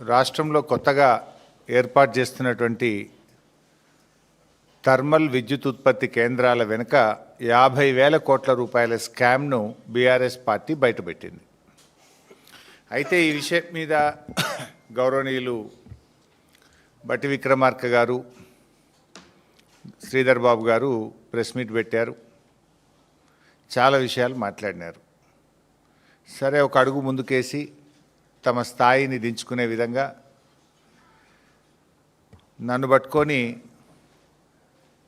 రాష్ట్రంలో కొత్తగా ఏర్పాటు చేస్తున్నటువంటి థర్మల్ విద్యుత్ ఉత్పత్తి కేంద్రాల వెనుక యాభై వేల కోట్ల రూపాయల స్కామ్ను బీఆర్ఎస్ పార్టీ బయటపెట్టింది. అయితే ఈ విషయం మీద గౌరవనీయులు బట్టి విక్రమార్క గారు శ్రీధర్ బాబు గారు ప్రెస్ మీట్ పెట్టారు. చాలా విషయాలు మాట్లాడినారు. సరే ఒక అడుగు ముందుకేసి తమ స్థాయిని దించుకునే విధంగా నన్ను పట్టుకొని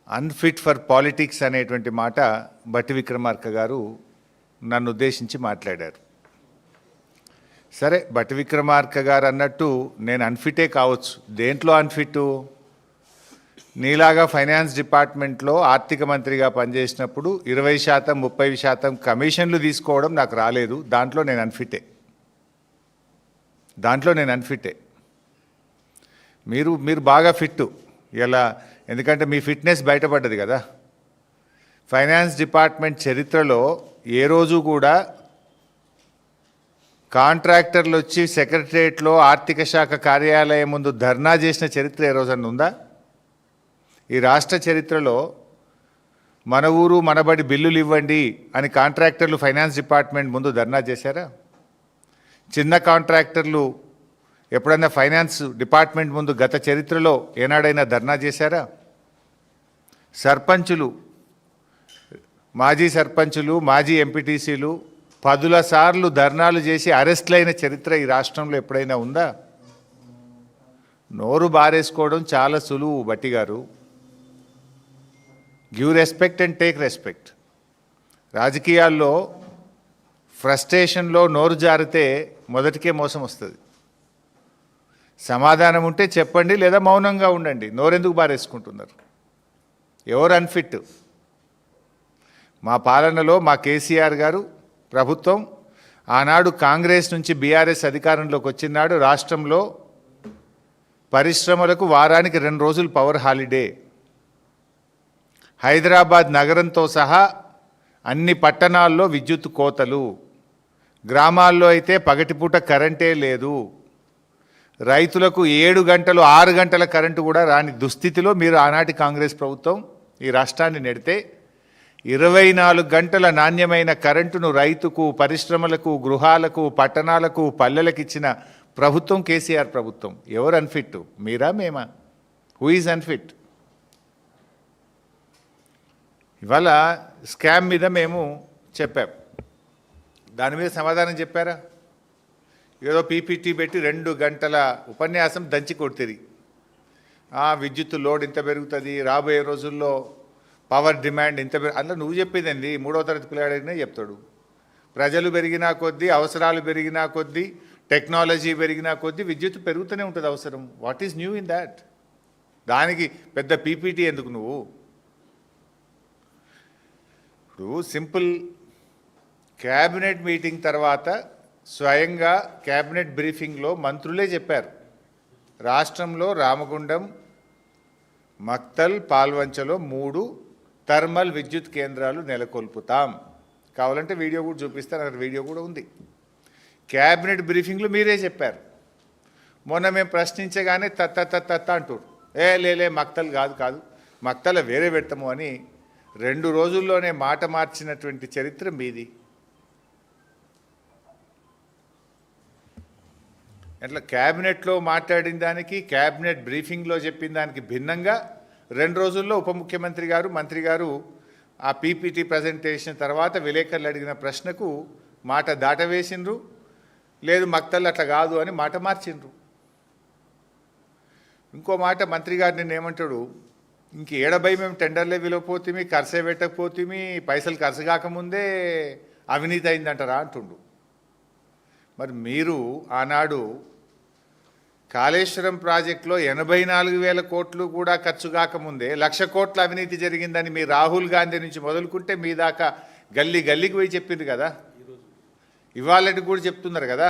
అన్ఫిట్ ఫర్ పాలిటిక్స్ అనేటువంటి మాట బట్టి విక్రమార్క గారు నన్ను ఉద్దేశించి మాట్లాడారు. సరే బట్టి విక్రమార్క గారు అన్నట్టు నేను అన్ఫిటే కావచ్చు. దేంట్లో అన్ఫిట్ నీలాగా ఫైనాన్స్ డిపార్ట్మెంట్లో ఆర్థిక మంత్రిగా పనిచేసినప్పుడు ఇరవై శాతం ముప్పై శాతం కమిషన్లు తీసుకోవడం నాకు రాలేదు. దాంట్లో నేను అన్ఫిటే దాంట్లో నేను అన్ఫిట్టే. మీరు మీరు బాగా ఫిట్ ఇలా ఎందుకంటే మీ ఫిట్నెస్ బయటపడ్డది కదా. ఫైనాన్స్ డిపార్ట్మెంట్ చరిత్రలో ఏ రోజు కూడా కాంట్రాక్టర్లు వచ్చి సెక్రటరియట్లో ఆర్థిక శాఖ కార్యాలయం ముందు ధర్నా చేసిన చరిత్ర ఏ రోజన్నా ఉందా? ఈ రాష్ట్ర చరిత్రలో మన ఊరు మనబడి బిల్లులు ఇవ్వండి అని కాంట్రాక్టర్లు ఫైనాన్స్ డిపార్ట్మెంట్ ముందు ధర్నా చేశారా? చిన్న కాంట్రాక్టర్లు ఎప్పుడైనా ఫైనాన్స్ డిపార్ట్మెంట్ ముందు గత చరిత్రలో ఏనాడైనా ధర్నా చేశారా? సర్పంచులు మాజీ సర్పంచులు మాజీ ఎంపీటీసీలు పదుల సార్లు ధర్నాలు చేసి అరెస్ట్లైన చరిత్ర ఈ రాష్ట్రంలో ఎప్పుడైనా ఉందా? నోరు బారేసుకోవడం చాలా సులువు బట్టి గారు. Give respect and take respect. రాజకీయాల్లో ఫ్రస్ట్రేషన్లో నోరు జారితే మొదటికే మోసం వస్తుంది. సమాధానం ఉంటే చెప్పండి లేదా మౌనంగా ఉండండి. నోరెందుకు బారేసుకుంటున్నారు? ఎవరు అన్ఫిట్? మా పాలనలో మా కేసీఆర్ గారు ప్రభుత్వం ఆనాడు కాంగ్రెస్ నుంచి బీఆర్ఎస్ అధికారంలోకి వచ్చినాడు రాష్ట్రంలో పరిశ్రమలకు వారానికి రెండు రోజులు పవర్ హాలిడే. హైదరాబాద్ నగరంతో సహా అన్ని పట్టణాల్లో విద్యుత్ కోతలు. గ్రామాల్లో అయితే పగటిపూట కరెంటే లేదు. రైతులకు ఏడు గంటలు ఆరు గంటల కరెంటు కూడా రాని దుస్థితిలో మీరు ఆనాటి కాంగ్రెస్ ప్రభుత్వం ఈ రాష్ట్రాన్ని నెడితే ఇరవై నాలుగు గంటల నాణ్యమైన కరెంటును రైతుకు పరిశ్రమలకు గృహాలకు పట్టణాలకు పల్లెలకు ఇచ్చిన ప్రభుత్వం కేసీఆర్ ప్రభుత్వం. ఎవరు అన్ఫిట్? మీరా మేమా? Who is unfit? ఇవాళ స్కామ్ మీద మేము చెప్పాం. దాని మీద సమాధానం చెప్పారా? ఏదో పీపీటీ పెట్టి రెండు గంటల ఉపన్యాసం దంచి కొడుతుంది. విద్యుత్ లోడ్ ఇంత పెరుగుతుంది రాబోయే రోజుల్లో పవర్ డిమాండ్ ఇంత పెరుగు అందులో నువ్వు చెప్పేదండి మూడవ తరగతి పిల్లాడనే చెప్తాడు. ప్రజలు పెరిగినా కొద్దీ అవసరాలు పెరిగినా కొద్దీ టెక్నాలజీ పెరిగినా కొద్దీ విద్యుత్ పెరుగుతూనే ఉంటుంది అవసరం. What is new in that దానికి పెద్ద పీపీటీ ఎందుకు నువ్వు? ఇప్పుడు సింపుల్ క్యాబినెట్ మీటింగ్ తర్వాత స్వయంగా క్యాబినెట్ బ్రీఫింగ్లో మంత్రులే చెప్పారు. రాష్ట్రంలో రామగుండం మక్తల్ పాల్వంచలో మూడు థర్మల్ విద్యుత్ కేంద్రాలు నెలకొల్పుతాం. కావాలంటే వీడియో కూడా చూపిస్తాను అక్కడ వీడియో కూడా ఉంది. క్యాబినెట్ బ్రీఫింగ్లో మీరే చెప్పారు. మొన్న మేము ప్రశ్నించగానే తత్త తత్త తత్త అంటారు ఏ లేలే మక్తల్ కాదు కాదు. మక్తల వేరే పెడతాము అని రెండు రోజుల్లోనే మాట మార్చినటువంటి చరిత్ర మీది. అట్లా క్యాబినెట్లో మాట్లాడిన దానికి క్యాబినెట్ బ్రీఫింగ్లో చెప్పిన దానికి భిన్నంగా రెండు రోజుల్లో ఉప ముఖ్యమంత్రి గారు మంత్రి గారు ఆ పీపీటీ ప్రజెంటేషన్ తర్వాత విలేకరులు అడిగిన ప్రశ్నకు మాట దాటవేసిండ్రు. లేదు మక్తల్ అట్లా కాదు అని మాట మార్చిండ్రు. ఇంకో మాట మంత్రి గారు నిన్న ఏమంటాడు? ఇంక ఏడబై మేము టెండర్లే విలవపోతుంది ఖర్చే పెట్టకపోతుంది పైసలు ఖర్చు కాకముందే అవినీతి అయిందంటారా అంటుండు. మరి మీరు ఆనాడు కాళేశ్వరం ప్రాజెక్టులో ఎనభై నాలుగు వేల కోట్లు కూడా ఖర్చు కాకముందే లక్ష కోట్ల అవినీతి జరిగిందని మీ రాహుల్ గాంధీ నుంచి మొదలుకుంటే మీ దాకా గల్లీ గల్లీకి పోయి చెప్పింది కదా? ఇవాళటి కూడా చెప్తున్నారు కదా?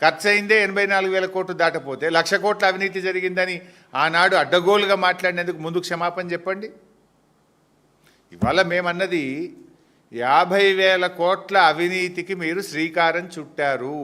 ఖర్చు అయిందే ఎనభై నాలుగు వేల కోట్లు దాటపోతే లక్ష కోట్ల అవినీతి జరిగిందని ఆనాడు అడ్డగోలుగా మాట్లాడినందుకు ముందు క్షమాపణ చెప్పండి. ఇవాళ మేమన్నది యాభై వేల కోట్ల అవినీతికి మీరు శ్రీకారం చుట్టారు.